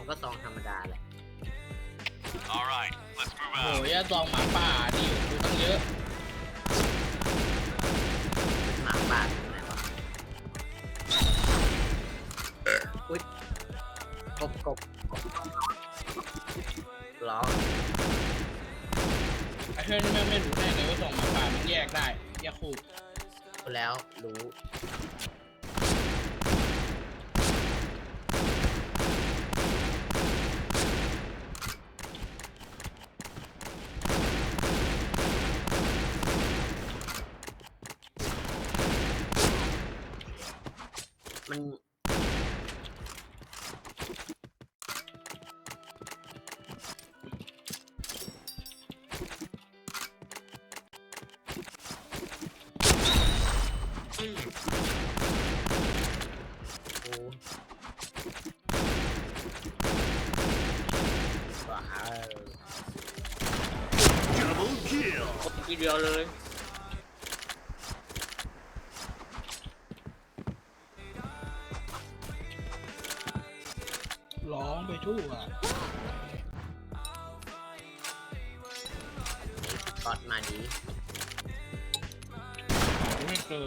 มันก็ซองธรรมดาแหละ All right, let's move โอ้ out. ยซองหมาป่าดิกูตั้งเยอะ เป็นหมาป่าตรงไหนวะอุ้ยกบกบล้อไอ้เพื่อนนี่แม่งไม่รู้แน่เลยว่าซองหมาป่ามันแยกได้แยกคู่แล้วรู้ มันโอ้ว้าว Double kill. ครบทีเดียวเลย ร้องไปทั่วกอดมาดีไม่เจอ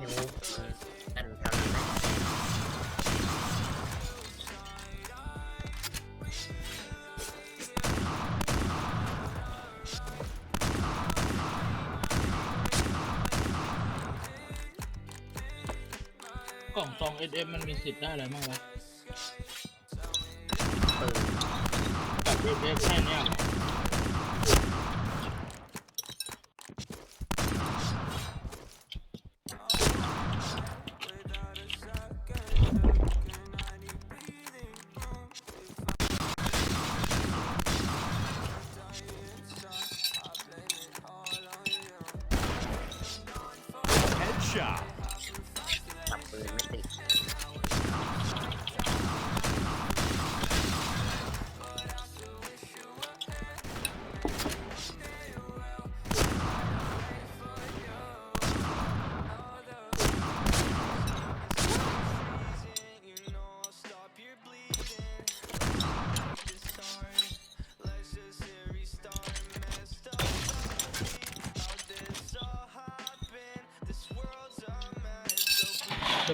นิ้วอันทำไหมกล่องซองเอสเอ็มมันมีสิทธิ์ได้อะไรบ้างวะ กับเอสเอ็มแค่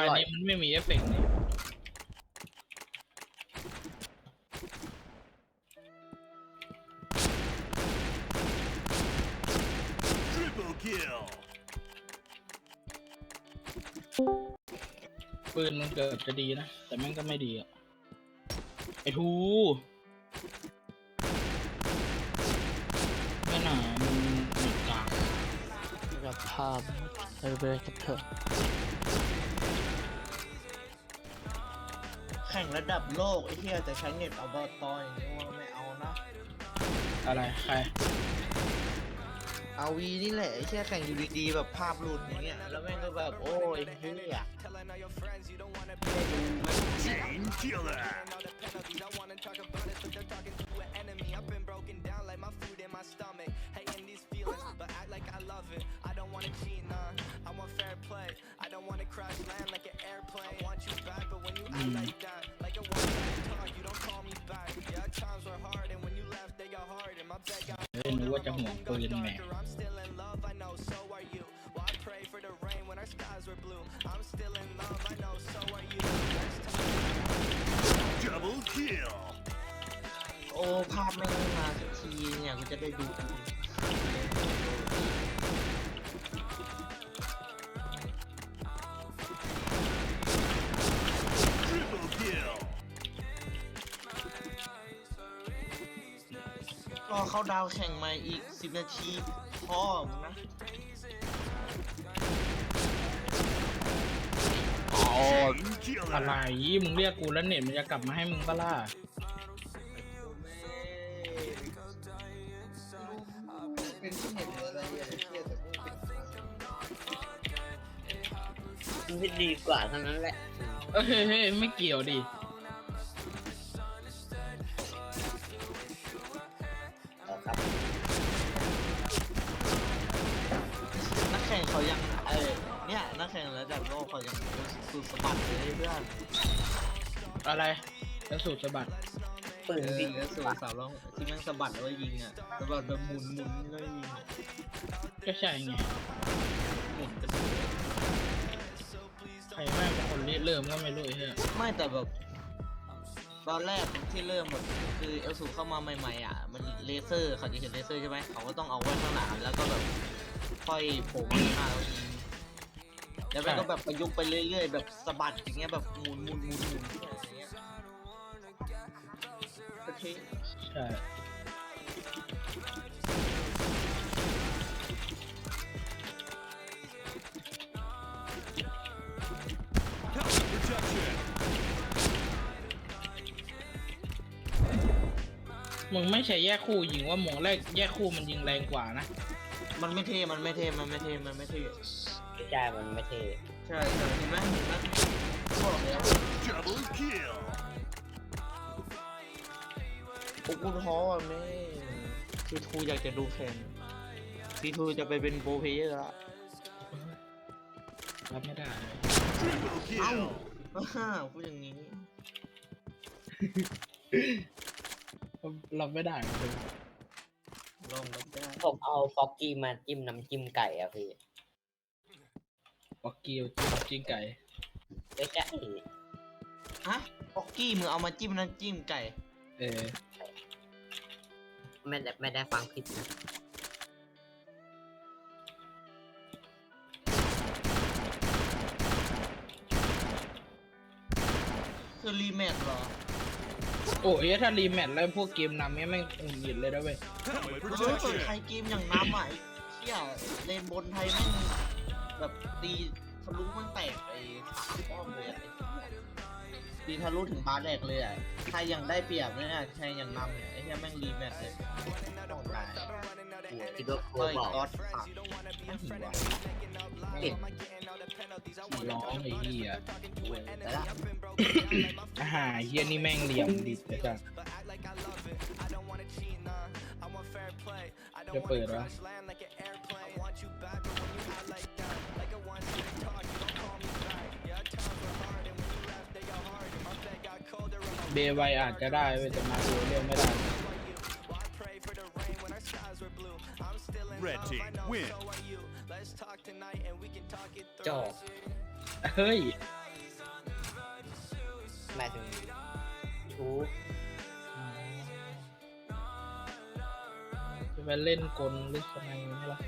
ายนี้มันไม่มีเอฟเฟกต์นี่ Triple kill. ปืนมันเกิดจะดีนะ แต่แม่งก็ไม่ดีอะ ไอ้ทูไม่หนามันามไปเบรกันเถอะ แข่งระดับโลกไอ้เหี้ยแต่ใช้เน็ตอบตอย่างนี้ว่าไม่เอานะ อะไรใครเอาวีนี่แหละไอ้เหี้ยแข่งอยู่ดีๆแบบภาพหลุดอย่างเงี้ยแล้วแม่งก็แบบโอ้ยเหี้ย Chain killer. เห่วงปืนแหม Double kill. โอ้ภาพไม่งมาสักทีเนี่ยกูจะได้ดูกัน รอเข้าดาวแข่งใหม่อีก10นาทีพ่อมึงนะ Chain อะไร killer. มึงเรียกกูแล้วเน็ตมันจะกลับมาให้มึงปะล่ะเป็นที่เห็นอะไรอย่างเงี้ยแต่กูเป็นไม่ดีกว่าเท่านั้นแหละเอ้ยเฮ้ยเฮ้ยไม่เกี่ยวดิ เนี่ยนักแข่งระดับโลกเขายังสุดสะบัดเลยเพื่อนอะไรแล้วสูตรสะบัดปืนเอดีอสูดสาวร้องที่แม่งสะบัดแล้วก็ยิงอะสะบัดแบบหมุนหมุนแล้วก็ยิงอะก็ใช่ไงหมุนเป็นใครแม่งเป็นคนริเริ่มก็ไม่รู้ไอ้เฮ้ยไม่แต่แบบ ตอนแรกที่เริ่มแบบคือเอลสูเข้ามาใหม่ๆอะมันเลเซอร์เขาจะเห็นเลเซอร์ใช่ไหมเขาก็ต้องเอาไว้ข้างหลังแล้วก็แบบค่อยโผล่มาข้างหน้าแล้วยิง แล้วมันก็แบบประยุกต์ไปเรื่อยๆ แบบสะบัดอย่างเงี้ยแบบหมุนหมุนหมุนหมุนอย่างเงี้ยโอเค ใช่ มึงไม่ใช่แยกคู่ยิงว่าหมงแรกแยกคู่มันยิงแรงกว่านะ มันไม่เท่ มันไม่เท่ มันไม่เท่ มันไม่เท่ ไม่ใช่มันไม่เท่ใช่ใช่เห็นไหมเห็นไหมบอกแล้ว Double kill. โอ้กูท้ออะแม่ซีทูอยากจะดูแข่งซีทูจะไปเป็นโปรเพลเยอร์ละ รับไม่ได้เลย Triple เอ้า kill. ฮ่าพูดอย่างนี้ รับไม่ได้เลยลองรับได้ผมเอาฟอกกี้มาจิ้มน้ำจิ้มไก่อะพี่บอกเกียวจิ้มจิ้งไก่ไม่ใช่ฮะป๊อกกี้มึงเอามาจิ้มน้ำจิ้มไก่ เออไม่ได้ไม่ได้ฟังผิดนะคือรีแมทเหรอ โอ้ยถ้ารีแมทแล้วพวกเกมนำเนี่ยแม่งหงุดหงิดเลยนะเว้ย Helmet เออเปิดไท protection. ยเกมอย่างน้ำอะไอ้เชี่ยเลนบนไทยแม่งแบบตีทะลุมันแตกไอ้ป้อมเลยอะตีทะลุถึงบาร์แดกเลยอะไทยยังได้เปรียบเลยเนี่ยไทยยังนำเนี่ยไอ้เหี้ยแม่งรีแมทเลยต้องตายคิดว่าครูเฮ้ยบอก ก๊อตอะไม่หิวอะเห็นขี่ ร้องไอ้เหี้ยแต่ละอาหารเหี้ยนี่แม่งเหลี่ยมดิบเลยจ้ะจะเปิดวะเบไวอาจจะได้เว้ยแต่มาดูเรียกไม่ได้ Red team win. ฮ้ยหมายถึงทูจะไปเล่นกลหรือทำไมไม่ล่ะ